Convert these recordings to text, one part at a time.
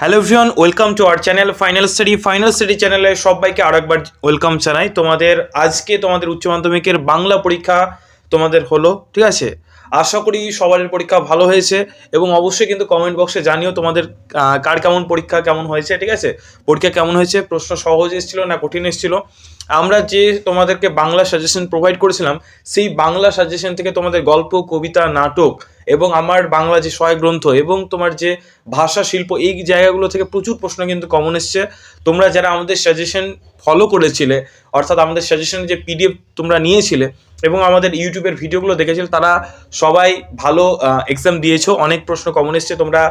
Hello everyone welcome to our channel final study final study চ্যানেলে সবাইকে আরেকবার welcome জানাই। তোমাদের আজকে তোমাদের উচ্চ মাধ্যমিকের বাংলা পরীক্ষা তোমাদের হলো, ঠিক আছে? আশা করি সবার পরীক্ষা ভালো হয়েছে এবং অবশ্যই কিন্তু কমেন্ট বক্সে জানিও তোমাদের কার কেমন পরীক্ষা, কেমন হয়েছে, ঠিক আছে? পরীক্ষা কেমন হয়েছে? প্রশ্ন সহজ এসেছিল না কঠিন এসেছিল? আমরা যে তোমাদেরকে বাংলা সাজেশন প্রোভাইড করেছিলাম, সেই বাংলা সাজেশন থেকে তোমাদের গল্প, কবিতা, নাটক এবং আমার বাংলা যে সহায় গ্রন্থ এবং তোমার যে ভাষা, শিল্প, এই জায়গাগুলো থেকে প্রচুর প্রশ্ন কিন্তু কমন এসছে। তোমরা যারা আমাদের সাজেশন ফলো করেছিলে, অর্থাৎ আমাদের সাজেশন যে পিডিএফ তোমরা নিয়েছিলে এবং আমাদের ইউটিউবের ভিডিওগুলো দেখেছিলে, তারা সবাই ভালো এক্সাম দিয়েছ। অনেক প্রশ্ন কমন এসছে। তোমরা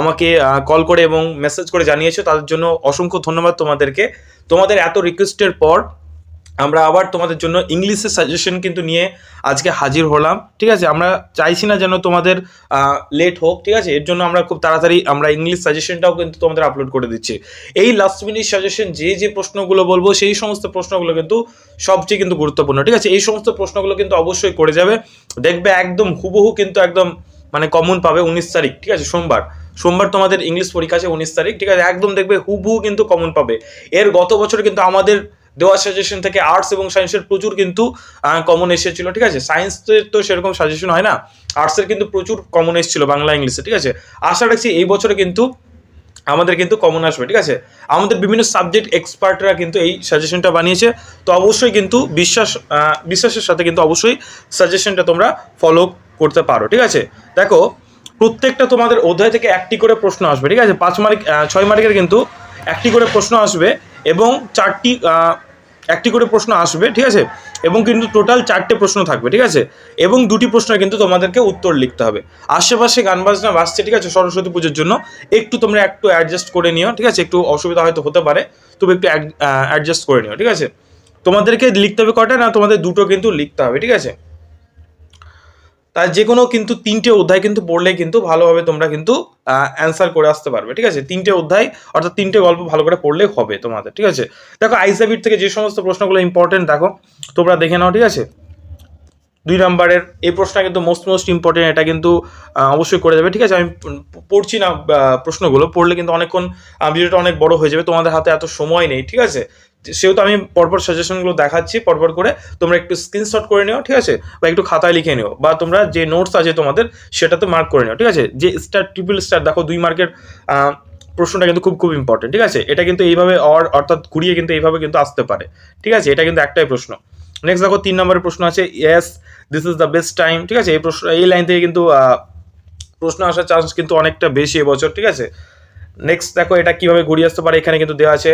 আমাকে কল করে এবং মেসেজ করে জানিয়েছো। তাদের জন্য অসংখ্য ধন্যবাদ তোমাদেরকে। তোমাদের এত রিকোয়েস্টের পর আমরা আবার তোমাদের জন্য ইংলিশের সাজেশন কিন্তু নিয়ে আজকে হাজির হলাম, ঠিক আছে? আমরা চাইছি না যেন তোমাদের লেট হোক, ঠিক আছে? এর জন্য আমরা খুব তাড়াতাড়ি আমরা ইংলিশ সাজেশনটাও কিন্তু তোমাদের আপলোড করে দিচ্ছি। এই লাস্ট মিনিট সাজেশন যে যে প্রশ্নগুলো বলব, সেই সমস্ত প্রশ্নগুলো কিন্তু সবচেয়ে কিন্তু গুরুত্বপূর্ণ, ঠিক আছে? এই সমস্ত প্রশ্নগুলো কিন্তু অবশ্যই করে যাবে। দেখবে একদম হুবহু কিন্তু একদম মানে কমন পাবে উনিশ তারিখ, ঠিক আছে? সোমবার। সোমবার তোমাদের ইংলিশ পরীক্ষা আছে উনিশ তারিখ, ঠিক আছে? একদম দেখবে হুবহু কিন্তু কমন পাবে। এর গত বছর কিন্তু আমাদের দেওয়া সাজেশন থেকে আর্টস এবং সায়েন্সের প্রচুর কিন্তু কমন এসেছিল, ঠিক আছে? সায়েন্সের তো সেরকম সাজেশন হয় না। আর্টসের কিন্তু প্রচুর কমন এসেছিল বাংলা, ইংলিশে, ঠিক আছে? আশা রাখছি এই বছরে কিন্তু আমাদের কিন্তু কমন আসবে, ঠিক আছে? আমাদের বিভিন্ন সাবজেক্ট এক্সপার্টরা কিন্তু এই সাজেশনটা বানিয়েছে। তো অবশ্যই কিন্তু বিশ্বাস বিশ্বাসের সাথে কিন্তু অবশ্যই সাজেশনটা তোমরা ফলো করতে পারো, ঠিক আছে? দেখো প্রত্যেকটা তোমাদের অধ্যায় থেকে একটি করে প্রশ্ন আসবে, ঠিক আছে? পাঁচ মার্ক ছয় মার্কের কিন্তু একটি করে প্রশ্ন আসবে এবং চারটি একটি করে প্রশ্ন আসবে, ঠিক আছে? এবং কিন্তু টোটাল চারটে প্রশ্ন থাকবে, ঠিক আছে? এবং দুটি প্রশ্নের কিন্তু তোমাদেরকে উত্তর লিখতে হবে। আশেপাশে গান বাজনা বাজছে, ঠিক আছে? সরস্বতী পুজোর জন্য। একটু তোমরা একটু অ্যাডজাস্ট করে নিও, ঠিক আছে? একটু অসুবিধা হয়তো হতে পারে। তবে একটু অ্যাডজাস্ট করে নিও, ঠিক আছে? তোমাদেরকে লিখতে হবে কটা না তোমাদের দুটো কিন্তু লিখতে হবে, ঠিক আছে? তার যে কোনো কিন্তু তিনটে অধ্যায় কিন্তু পড়লে কিন্তু ভালোভাবে তোমরা কিন্তু অ্যান্সার করে আসতে পারবে, ঠিক আছে? তিনটে অধ্যায়, অর্থাৎ তিনটে গল্প ভালো করে পড়লে হবে তোমাদের, ঠিক আছে? দেখো আইসাবিট থেকে যে সমস্ত প্রশ্নগুলো ইম্পর্টেন্ট দেখো, তোমরা দেখে নাও, ঠিক আছে? দুই নম্বরের, এই প্রশ্নটা কিন্তু মোস্ট মোস্ট ইম্পর্টেন্ট এটা কিন্তু অবশ্যই করে যাবে ঠিক আছে? আমি পড়ছি না প্রশ্নগুলো, পড়লে কিন্তু অনেকক্ষণ ভিডিওটা অনেক বড় হয়ে যাবে, তোমাদের হাতে এত সময় নেই, ঠিক আছে? সেহেতু আমি পরপর সাজেশনগুলো দেখাচ্ছি, পরপর করে তোমরা একটু স্ক্রিনশট করে নিও, ঠিক আছে? বা একটু খাতায় লিখে নিও, বা তোমরা যে নোটস আছে তোমাদের সেটাতে মার্ক করে নিও, ঠিক আছে? যে স্টার ট্রিপল স্টার দেখো দুই মার্কের প্রশ্নটা কিন্তু খুব খুব ইম্পর্টেন্ট ঠিক আছে? এটা কিন্তু এইভাবে অর অর্থাৎ ঘুরিয়ে কিন্তু এইভাবে কিন্তু আসতে পারে, ঠিক আছে? এটা কিন্তু একটাই প্রশ্ন। নেক্সট দেখো, তিন নম্বরের প্রশ্ন আছে yes this is the best time ঠিক আছে? এই প্রশ্ন, এই লাইন থেকে কিন্তু প্রশ্ন আসার চান্স কিন্তু অনেকটা বেশি এবছর, ঠিক আছে? নেক্সট দেখো, এটা কীভাবে ঘুরিয়ে আসতে পারে, এখানে কিন্তু দেওয়া আছে।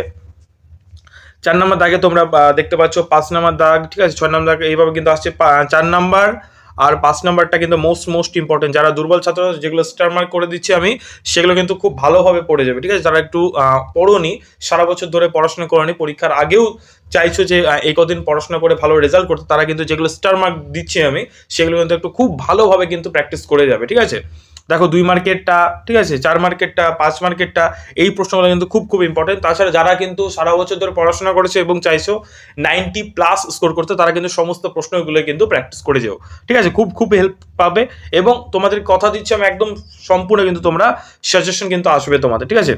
চার নম্বর দাগে তোমরা দেখতে পাচ্ছ পাঁচ নম্বর দাগ, ঠিক আছে? ছয় নম্বর দাগ এইভাবে কিন্তু আসছে চার নাম্বার আর পাঁচ নাম্বারটা কিন্তু মোস্ট মোস্ট ইম্পর্টেন্ট যারা দুর্বল ছাত্র যেগুলো স্টার মার্ক করে দিচ্ছি আমি, সেগুলো কিন্তু খুব ভালোভাবে পড়ে যাবে, ঠিক আছে? যারা একটু পড়োনি, সারা বছর ধরে পড়াশোনা করোনি, পরীক্ষার আগেও চাইছো যে এই কদিন পড়াশোনা করে ভালো রেজাল্ট করতে, তারা কিন্তু যেগুলো স্টার মার্ক দিচ্ছি আমি, সেগুলো কিন্তু একটু খুব ভালোভাবে কিন্তু প্র্যাকটিস করে যাবে, ঠিক আছে? দেখো দুই মার্কেটটা ঠিক আছে? চার মার্কেটটা পাঁচ মার্কেটটা এই প্রশ্নগুলো কিন্তু খুব খুব ইম্পর্টেন্ট তাছাড়া যারা কিন্তু সারা বছর ধরে পড়াশোনা করেছে এবং চাইছো নাইনটি প্লাস স্কোর করতে, তারা কিন্তু সমস্ত প্রশ্নগুলো কিন্তু প্র্যাকটিস করে যাও। ঠিক আছে? খুব খুব হেল্প পাবে এবং তোমাদের কথা দিচ্ছি আমি একদম সম্পূর্ণ কিন্তু তোমরা সাজেশন কিন্তু আসবে তোমাদের, ঠিক আছে?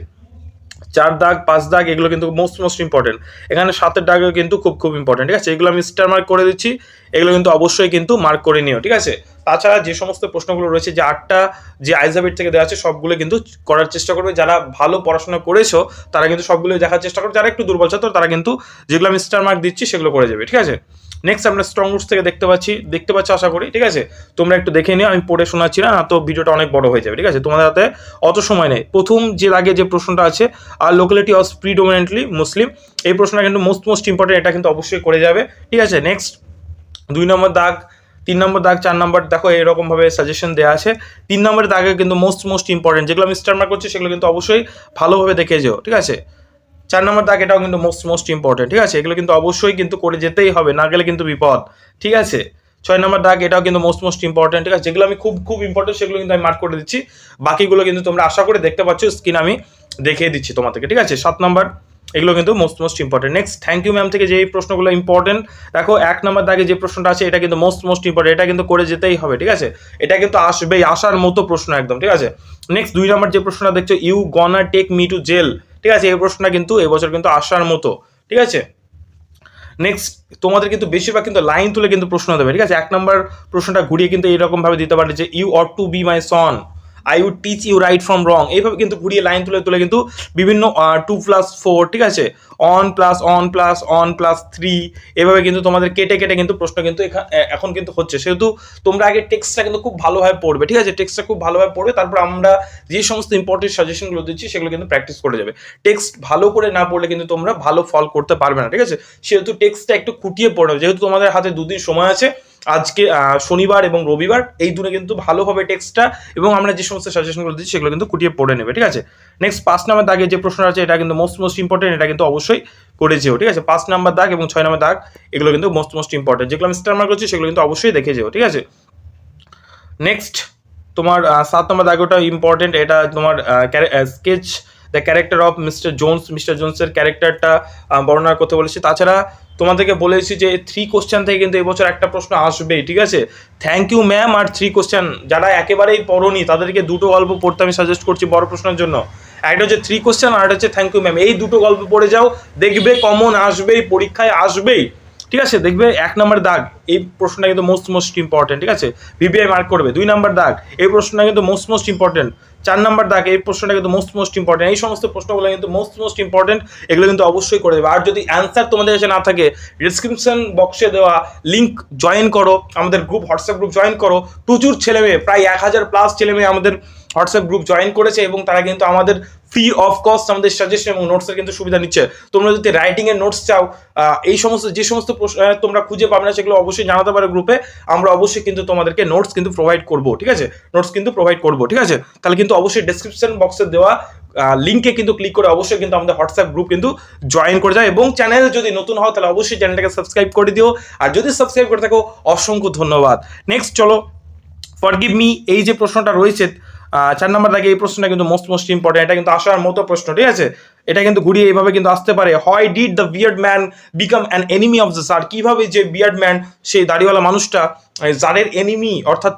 চার দাগ, পাঁচ দাগ, এগুলো কিন্তু মোস্ট মোস্ট ইম্পর্টেন্ট এখানে সাতের দাগও কিন্তু খুব খুব ইম্পর্টেন্ট ঠিক আছে? এগুলো আমি স্টার মার্ক করে দিচ্ছি, এগুলো কিন্তু অবশ্যই কিন্তু মার্ক করে নিও, ঠিক আছে? তাছাড়া যে সমস্ত প্রশ্নগুলো রয়েছে, যে আটটা যে আইজাবিট থেকে দেওয়া আছে, সবগুলো কিন্তু করার চেষ্টা করবে। যারা ভালো পড়াশোনা করেছ, তারা কিন্তু সবগুলো দেখার চেষ্টা করবে। যারা একটু দুর্বল ছাত্র তারা কিন্তু যেগুলো আমি স্টার মার্ক দিচ্ছি, সেগুলো করে যাবে, ঠিক আছে? নেক্সট আমরা স্ট্রং রুটস থেকে দেখতে পাচ্ছি দেখতে পাচ্ছি আশা করি, ঠিক আছে? তোমরা একটু দেখে নিও, আমি পড়ে শোনাচ্ছি না তো ভিডিওটা অনেক বড় হয়ে যাবে, ঠিক আছে? তোমাদের হাতে অত সময় নেই। প্রথম যে আগে যে প্রশ্নটা আছে আর লোকালিটি অফ প্রিডোমিনেন্টলি মুসলিম এই প্রশ্নটা কিন্তু মোস্ট মোস্ট ইম্পর্টেন্ট এটা কিন্তু অবশ্যই করে যাবে, ঠিক আছে? নেক্সট দুই নম্বর দাগ তিন নম্বর দাগ, চার নম্বর, দেখো এরকম ভাবে সাজেশন দেওয়া আছে। তিন নম্বরের দাগে কিন্তু মোস্ট মোস্ট ইম্পর্টেন্ট যেগুলো আমি স্টার মার্ক করছি, সেগুলো কিন্তু অবশ্যই ভালোভাবে দেখে যেও, ঠিক আছে? চার নম্বর দাগ, এটাও কিন্তু মোস্ট মোস্ট ইম্পর্টেন্ট ঠিক আছে? এগুলো কিন্তু অবশ্যই কিন্তু করে যেতেই হবে, না গেলে কিন্তু বিপদ, ঠিক আছে? ছয় নম্বর দাগ, এটাও কিন্তু মোস্ট মোস্ট ইম্পর্টেন্ট ঠিক আছে? যেগুলো আমি খুব খুব ইম্পর্টেন্ট সেগুলো কিন্তু আমি মার্ক করে দিচ্ছি। বাকিগুলো কিন্তু তোমরা আশা করে দেখতে পাচ্ছ স্ক্রিন আমি দেখিয়ে দিচ্ছি তোমাদেরকে, ঠিক আছে? সাত নম্বর এগুলো কিন্তু most most important next thank you ma'am থেকে যে প্রশ্নগুলো ইম্পর্টেন্ট দেখো এক নম্বর দাগে যে প্রশ্নটা আছে, এটা কিন্তু মোস্ট মোস্ট ইম্পর্টেন্ট এটা কিন্তু করে যেতেই হবে, ঠিক আছে? এটা কিন্তু আসবেই, আসার মতো প্রশ্ন একদম, ঠিক আছে? নেক্সট দুই নম্বর যে প্রশ্নটা দেখছ you gonna take me to jail ঠিক আছে? এই প্রশ্নটা কিন্তু এবছর কিন্তু আসার মতো, ঠিক আছে? নেক্সট তোমাদের কিন্তু বেশিরভাগ কিন্তু লাইন তুলে কিন্তু প্রশ্ন দেবে, ঠিক আছে? এক নম্বর প্রশ্নটা ঘুরিয়ে কিন্তু এইরকম ভাবে দিতে পারে যে you ought to be my son I would teach you right from wrong এইভাবে কিন্তু ঘুরিয়ে লাইন তুলে তুলে কিন্তু বিভিন্ন টু প্লাস ফোর ঠিক আছে? One plus one plus one plus three এভাবে কিন্তু তোমাদের কেটে কেটে কিন্তু প্রশ্ন কিন্তু এখা- এখন কিন্তু হচ্ছে। সেহেতু তোমরা আগে টেক্সটটা কিন্তু খুব ভালোভাবে পড়বে, ঠিক আছে? টেক্সটটা খুব ভালোভাবে পড়বে, তারপর আমরা যে সমস্ত ইম্পর্টেন্ট সাজেশনগুলো দিচ্ছি, সেগুলো কিন্তু প্র্যাকটিস করে যাবে। টেক্সট ভালো করে না পড়লে কিন্তু তোমরা ভালো ফল করতে পারবে না, ঠিক আছে? সেহেতু টেক্সটটা একটু খুঁটিয়ে পড়বে, যেহেতু তোমাদের হাতে দুদিন সময় আছে আজকে শনিবার এবং রবিবার এই দুটো কিন্তু ভালোভাবে টেক্সটটা এবং আমরা যে সমস্ত সাজেশনগুলো দিচ্ছি সেগুলো কিন্তু কুটিয়ে পড়ে নেবে, ঠিক আছে? নেক্সট পাঁচ নাম্বার দাগে যে প্রশ্ন আছে, এটা কিন্তু মোস্ট মোস্ট ইম্পর্টেন্ট এটা কিন্তু অবশ্যই করে যেও, ঠিক আছে? পাঁচ নাম্বার দাগ এবং ছয় নাম্বার দাগ, এগুলো কিন্তু মোস্ট মোস্ট ইম্পর্টেন্ট যেগুলো আমি স্টার মার্ক করছি, সেগুলো কিন্তু অবশ্যই দেখে যেও, ঠিক আছে? নেক্সট তোমার সাত নম্বর দাগটা ইম্পর্টেন্ট এটা তোমার sketch the character of Mister Jones Mister জোন্সের ক্যারেক্টারটা বর্ণনা করতে বলেছি। তাছাড়া তোমাদেরকে বলেছি যে থ্রি কোশ্চেন থেকে কিন্তু এবছর একটা প্রশ্ন আসবেই, ঠিক আছে? থ্যাংক ইউ ম্যাম আর থ্রি কোশ্চেন যারা একেবারেই পড়োনি, তাদেরকে দুটো গল্প পড়তে আমি সাজেস্ট করছি বড় প্রশ্নের জন্য। একটা হচ্ছে থ্রি কোশ্চেন আর একটা হচ্ছে থ্যাংক ইউ ম্যাম এই দুটো গল্প পড়ে যাও, দেখবে কমন আসবেই, পরীক্ষায় আসবেই। ঠিক আছে? দেখবে এক নম্বর দাগ, এই প্রশ্নটা কিন্তু মোস্ট মোস্ট ইম্পর্টেন্ট ঠিক আছে? ভিবিআই মার্ক করবে, দুই নম্বর দাগ, এই প্রশ্নটা কিন্তু মোস্ট মোস্ট ইম্পর্টেন্ট চার নম্বর দাগ, এই প্রশ্নটা কিন্তু মোস্ট মোস্ট ইম্পর্টেন্ট এই সমস্ত প্রশ্নগুলো কিন্তু মোস্ট মোস্ট ইম্পর্টেন্ট এগুলো কিন্তু অবশ্যই করে দেবে। আর যদি অ্যান্সার তোমাদের কাছে না থাকে ডিসক্রিপশন বক্সে দেওয়া লিঙ্ক জয়েন করো, আমাদের গ্রুপ হোয়াটসঅ্যাপ গ্রুপ জয়েন করো। প্রচুর ছেলে মেয়ে প্রায় এক হাজার প্লাস ছেলে মেয়ে আমাদের হোয়াটসঅ্যাপ গ্রুপ জয়েন করেছে এবং তারা কিন্তু আমাদের ফ্রি অফ কস্ট আমাদের সাজেশন এবং নোটসের কিন্তু সুবিধা নিচ্ছে। তোমরা যদি রাইটিং এর নোটস চাও এই সমস্ত, যে সমস্ত প্রশ্ন তোমরা খুঁজে পাবে না সেগুলো অবশ্যই জানাতে পারো গ্রুপে আমরা অবশ্যই কিন্তু তোমাদেরকে নোটস কিন্তু প্রোভাইড করব, ঠিক আছে? নোটস কিন্তু প্রোভাইড করব, ঠিক আছে? তাহলে কিন্তু অবশ্যই ডেসক্রিপশন বক্সে দেওয়া লিঙ্কে কিন্তু ক্লিক করে অবশ্যই কিন্তু আমাদের হোয়াটসঅ্যাপ গ্রুপ কিন্তু জয়েন করে যাও এবং চ্যানেল যদি নতুন হও তাহলে অবশ্যই চ্যানেলটাকে সাবস্ক্রাইব করে দিও। আর যদি সাবস্ক্রাইব করে থাকো, অসংখ্য ধন্যবাদ। নেক্সট চলো ফর গিভ মি এই যে প্রশ্নটা রয়েছে চার নম্বর দাগে এই প্রশ্নটা কিন্তু মোস্ট মোস্ট ইম্পর্টেন্ট এটা কিন্তু আসার মতো প্রশ্ন, ঠিক আছে? এটা কিন্তু ঘুরিয়ে এইভাবে কিন্তু আসতে পারে। হয় did the beard man become an enemy of the tsar কীভাবে যে বিয়ার্ড ম্যান সেই দাড়িওয়ালা মানুষটা জারের এনিমি অর্থাৎ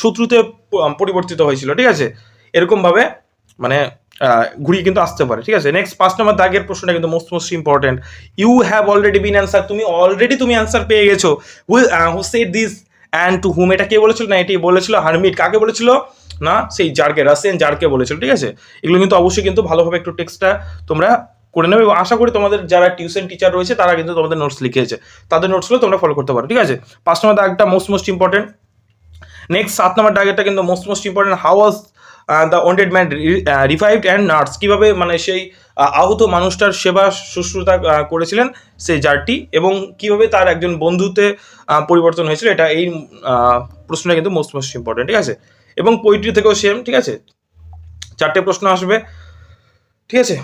শত্রুতে পরিবর্তিত হয়েছিল, ঠিক আছে? এরকমভাবে মানে ঘুরিয়ে কিন্তু আসতে পারে, ঠিক আছে? নেক্সট পাঁচ নম্বর দাগের প্রশ্নটা কিন্তু most most important you have already been answer তুমি অলরেডি তুমি অ্যান্সার পেয়ে গেছো। Who said this and to whom এটা কে বলেছিল? না, এটি বলেছিল হারমিট। কাকে বলেছিল? না? সেই জারকে রাসেন জারকে বলেছিল, ঠিক আছে? এগুলো কিন্তু অবশ্যই কিন্তু ভালোভাবে একটু টেক্সটটা তোমরা করে নেবে এবং আশা করি তোমাদের যারা টিউশন টিচার রয়েছে, তারা কিন্তু তোমাদের নোটস লিখেছে। তাদের নোটসগুলো তোমরা ফলো করতে পারো, ঠিক আছে? পাঁচ নম্বর দাগটা মোস্ট মোস্ট ইম্পর্টেন্ট নেক্সট সাত নম্বর টার্গেটটা কিন্তু most most important how was the wounded man revived and nurse কীভাবে মানে সেই আহত মানুষটার সেবা শুশ্রূষা করেছিলেন সেই জারটি এবং কীভাবে তার একজন বন্ধুতে পরিবর্তন হয়েছিল? এটা এই প্রশ্নটা কিন্তু মোস্ট মোস্ট ইম্পর্টেন্ট ঠিক আছে? এবং পোইট্রি থেকেও সেম ঠিক আছে? চারটে প্রশ্ন আসবে, ঠিক আছে?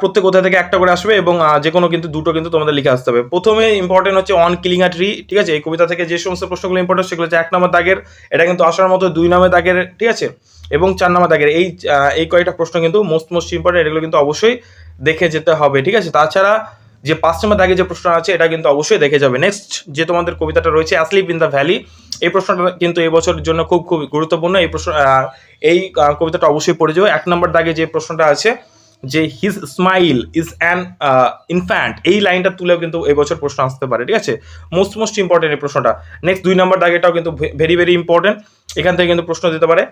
প্রত্যেক কোথা থেকে একটা করে আসবে এবং যে কোনো কিন্তু দুটো কিন্তু তোমাদের লিখে আসতে হবে। প্রথমে ইম্পর্টেন্ট হচ্ছে অন কিলিং আ ট্রি ঠিক আছে? এই কবিতা থেকে যে সমস্ত প্রশ্নগুলো ইম্পর্টেন্ট সেগুলো হচ্ছে এক নম্বর দাগের, এটা কিন্তু আসার মতো দুই নম্বর দাগের, ঠিক আছে? এবং চার নম্বর দাগের, এই এই কয়েকটা প্রশ্ন কিন্তু মোস্ট মোস্ট ইম্পর্টেন্ট এগুলো কিন্তু অবশ্যই দেখে যেতে হবে, ঠিক আছে? তাছাড়া যে পাঁচ নম্বর দাগে যে প্রশ্ন আছে, এটা কিন্তু অবশ্যই দেখে যাবে। নেক্সট যে তোমাদের কবিতাটা রয়েছে অ্যাসলিপ ইন দ্য ভ্যালি এই প্রশ্নটা কিন্তু এই বছরের জন্য খুব খুব গুরুত্বপূর্ণ। এই প্রশ্ন এই কবিতাটা অবশ্যই পড়ে যাবে এক নম্বর দাগে যে প্রশ্নটা আছে যে his smile is an infant এই লাইনটা তুলেও কিন্তু এবছর প্রশ্ন আসতে পারে, ঠিক আছে? মোস্ট মোস্ট ইম্পর্টেন্ট এই প্রশ্নটা। নেক্সট দুই নম্বর দাগেটাও কিন্তু ভেরি ভেরি ইম্পর্টেন্ট এখান থেকে কিন্তু প্রশ্ন দিতে পারে।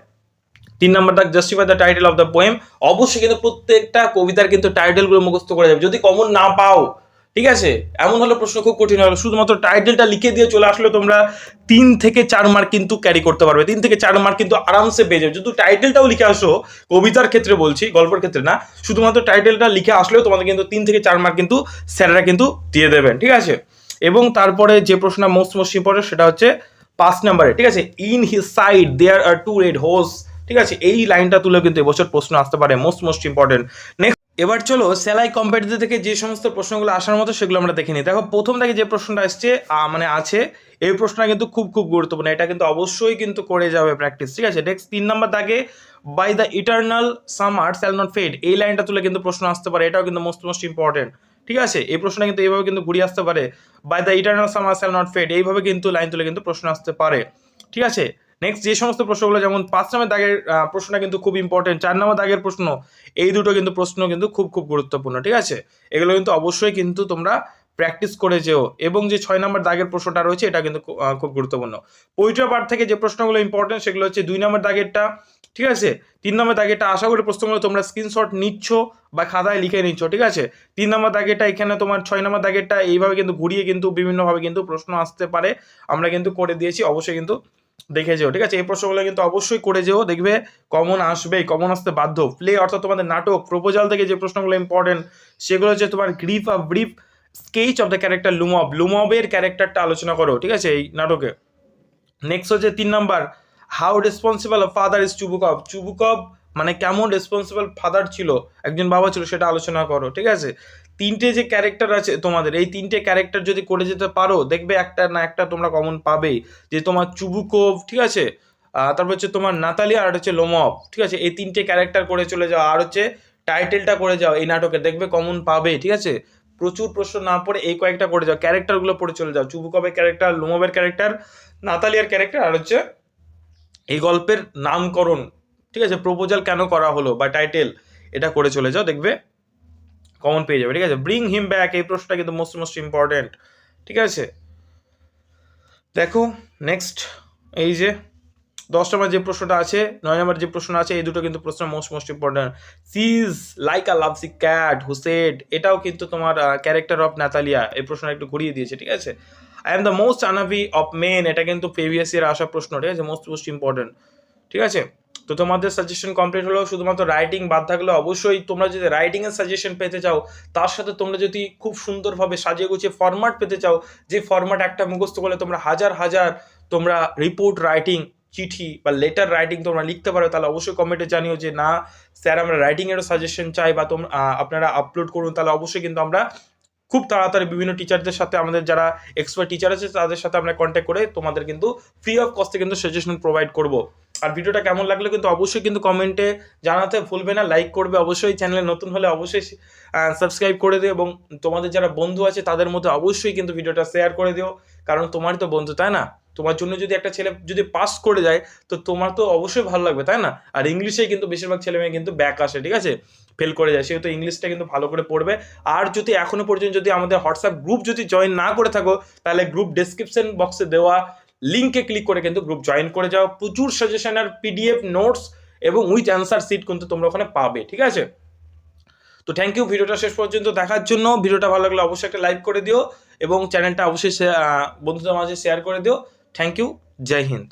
তিন নম্বর দাগ justify the title of the poem অবশ্যই কিন্তু প্রত্যেকটা কবিতার কিন্তু টাইটেলগুলো মুখস্থ করে যাবে। যদি কমন না পাও ঠিক আছে? এমন হলে প্রশ্ন খুব কঠিন হলো শুধুমাত্র টাইটেলটা লিখে দিয়ে চলে আসলে তোমরা তিন থেকে চার মার্ক কিন্তু ক্যারি করতে পারবে। তিন থেকে চার মার্ক কিন্তু আরামসে পেয়ে যাবে। যদি টাইটেলটাও লিখে আসো, কবিতার ক্ষেত্রে বলছি, গল্পের ক্ষেত্রে না, শুধুমাত্র টাইটেলটা লিখে আসলেও তোমাদের কিন্তু তিন থেকে চার মার্ক কিন্তু স্যারেরা কিন্তু দিয়ে দেবেন। ঠিক আছে? এবং তারপরে যে প্রশ্ন মোস্ট মোস্ট ইম্পর্টেন্ট সেটা হচ্ছে পাঁচ নাম্বারে ঠিক আছে? In his side there are two red hose ঠিক আছে? এই লাইনটা তুলে কিন্তু এবছর প্রশ্ন আসতে পারে মোস্ট মোস্ট ইম্পর্টেন্ট নেক্সট এবার চলো সেলাই কম্পিটিটিভ থেকে যে সমস্ত প্রশ্নগুলো আসার মতো সেগুলো আমরা দেখে নিই। দেখো, প্রথম থেকে যে প্রশ্নটা আসছে মানে আছে, এই প্রশ্নটা কিন্তু খুব খুব গুরুত্বপূর্ণ। এটা কিন্তু অবশ্যই কিন্তু করে যাবে প্র্যাকটিস ঠিক আছে? নেক্সট তিন নম্বর দাগে by the eternal summer shall not fade এই লাইনটা তুলে কিন্তু প্রশ্ন আসতে পারে, এটাও কিন্তু মোস্ট মোস্ট ইম্পর্টেন্ট ঠিক আছে? এই প্রশ্নটা কিন্তু এইভাবে কিন্তু ঘুরিয়ে আসতে পারে by the eternal summer shall not fade এইভাবে কিন্তু লাইন তুলে কিন্তু প্রশ্ন আসতে পারে, ঠিক আছে? নেক্সট যে সমস্ত প্রশ্নগুলো, যেমন পাঁচ নম্বর দাগের প্রশ্নটা কিন্তু খুব ইম্পর্টেন্ট চার নম্বর দাগের প্রশ্ন, এই দুটো কিন্তু প্রশ্ন কিন্তু খুব খুব গুরুত্বপূর্ণ, ঠিক আছে? এগুলো কিন্তু অবশ্যই কিন্তু তোমরা প্র্যাকটিস করে যেও, এবং যে ছয় নম্বর দাগের প্রশ্নটা রয়েছে, এটা কিন্তু খুব গুরুত্বপূর্ণ। পরিচয় পাঠ থেকে যে প্রশ্নগুলো ইম্পর্টেন্ট সেগুলো হচ্ছে দুই নম্বর দাগেরটা, ঠিক আছে? তিন নম্বর দাগেরটা, আশা করি প্রশ্নগুলো তোমরা স্ক্রিনশট নিচ্ছ বা খাতায় লিখে নিচ্ছ, ঠিক আছে? তিন নম্বর দাগেরটা, এখানে তোমার ছয় নম্বর দাগেরটা, এইভাবে কিন্তু ঘুরিয়ে কিন্তু বিভিন্নভাবে কিন্তু প্রশ্ন আসতে পারে, আমরা কিন্তু করে দিয়েছি, অবশ্যই কিন্তু দেখে যেও, ঠিক আছে? এই প্রশ্নগুলো কিন্তু অবশ্যই করে যেও, দেখবে কমন আসবেই কমন আসতে বাধ্য। প্লে অর্থাৎ তোমাদের নাটক প্রপোজাল থেকে যে প্রশ্নগুলো ইম্পর্টেন্ট সেগুলো হচ্ছে তোমার grief of brief sketch of the character Lomov লুমবের ক্যারেক্টারটা আলোচনা করো, ঠিক আছে, এই নাটকে। নেক্সট হচ্ছে তিন number how responsible father is Chubukov Chubukov মানে কেমন রেসপন্সিবল ফাদার ছিল? একজন বাবা ছিল, সেটা আলোচনা করো, ঠিক আছে? তিনটে যে ক্যারেক্টার আছে তোমাদের, এই তিনটে ক্যারেক্টার যদি করে যেতে পারো, দেখবে একটা না একটা তোমরা কমন পাবেই। যে তোমার চুবুকোভ, ঠিক আছে? তারপর হচ্ছে তোমার নাতালি আর হচ্ছে লোমব ঠিক আছে? এই তিনটে ক্যারেক্টার করে চলে যাও। আর হচ্ছে টাইটেলটা করে যাও এই নাটকে, দেখবে কমন পাবে ঠিক আছে? প্রচুর প্রশ্ন না পড়ে এই কয়েকটা করে যাও। ক্যারেক্টারগুলো পড়ে চলে যাও। চুবুকবের ক্যারেক্টার লোমবের ক্যারেক্টার নাতালিয়ার ক্যারেক্টার আর হচ্ছে এই গল্পের নামকরণ, ঠিক আছে? প্রপোজাল কেন করা হলো বা টাইটেল এটা করে চলে যাও, দেখবে? কমন পেয়ে যাবে, ঠিক আছে? ব্রিং হিম ব্যাক এই প্রশ্নটা কিন্তু মোস্ট মোস্ট ইম্পর্টেন্ট ঠিক আছে? দেখো নেক্সট এই যে দশ নম্বর যে প্রশ্নটা আছে, নয় নম্বর যে প্রশ্ন আছে, এই দুটো কিন্তু প্রশ্ন most most important she's like a lovesick cat who said এটাও কিন্তু তোমার ক্যারেক্টার অফ নাতালিয়া এই প্রশ্নটা একটু ঘুরিয়ে দিয়েছে, ঠিক আছে? I am the most unhappy of men এটা কিন্তু প্রিভিয়াস ইয়ার আসা প্রশ্ন, ঠিক আছে? মোস্ট মোস্ট ইম্পর্টেন্ট ঠিক আছে? তো তোমাদের সাজেশন কমপ্লিট হলো, শুধুমাত্র রাইটিং বাদ থাকলে অবশ্যই তোমরা যদি রাইটিং এর সাজেশন পেতে চাও, তার সাথে তোমরা যদি খুব সুন্দরভাবে সাজিয়ে গুছিয়ে ফরম্যাট পেতে চাও, যে ফরম্যাট একটা মুখস্থ করলে তোমরা হাজার হাজার তোমরা রিপোর্ট রাইটিং চিঠি বা লেটার রাইটিং তোমরা লিখতে পারো, তাহলে অবশ্যই কমেন্টে জানিও যে না, স্যার আমরা রাইটিং এরও সাজেশন চাই বা তোমরা আপনারা আপলোড করুন, তাহলে অবশ্যই কিন্তু আমরা খুব তাড়াতাড়ি বিভিন্ন টিচারদের সাথে, আমাদের যারা এক্সপার্ট টিচার আছে, তাদের সাথে আমরা কন্ট্যাক্ট করে তোমাদের কিন্তু ফ্রি অফ কস্টে কিন্তু সাজেশন প্রোভাইড করব। আর ভিডিওটা কেমন লাগল কিন্তু অবশ্যই কিন্তু কমেন্টে জানাতে ভুলবে না লাইক করবে অবশ্যই চ্যানেলে নতুন হলে অবশ্যই সাবস্ক্রাইব করে দিও এবং তোমাদের যারা বন্ধু আছে তাদের মধ্যে অবশ্যই কিন্তু ভিডিওটা শেয়ার করে দিও, কারণ তোমারই তো বন্ধু, তাই না? তোমার জন্য যদি একটা ছেলে যদি পাস করে যায়, তো তোমার তো অবশ্যই ভালো লাগবে, তাই না? আর ইংলিশে কিন্তু বেশিরভাগ ছেলে মেয়ে কিন্তু ব্যাক আসে, ঠিক আছে? ফেল করে যায়, সেহেতু ইংলিশটা কিন্তু ভালো করে পড়বে। আর যদি এখনও পর্যন্ত যদি আমাদের হোয়াটসঅ্যাপ গ্রুপ যদি জয়েন না করে থাকো, তাহলে গ্রুপ ডেসক্রিপশন বক্সে দেওয়া লিঙ্কে ক্লিক করে কিন্তু গ্রুপ জয়েন করে যাও। প্রচুর সাজেশন আর পিডিএফ নোটস এবং উইথ অ্যান্সার সিট কিন্তু তোমরা ওখানে পাবে, ঠিক আছে? তো থ্যাংক ইউ ভিডিওটা শেষ পর্যন্ত দেখার জন্য। ভিডিওটা ভালো লাগলে অবশ্যই একটা লাইক করে দিও এবং চ্যানেলটা অবশ্যই বন্ধুদের মাঝে শেয়ার করে দিও। Thank you Jai Hind.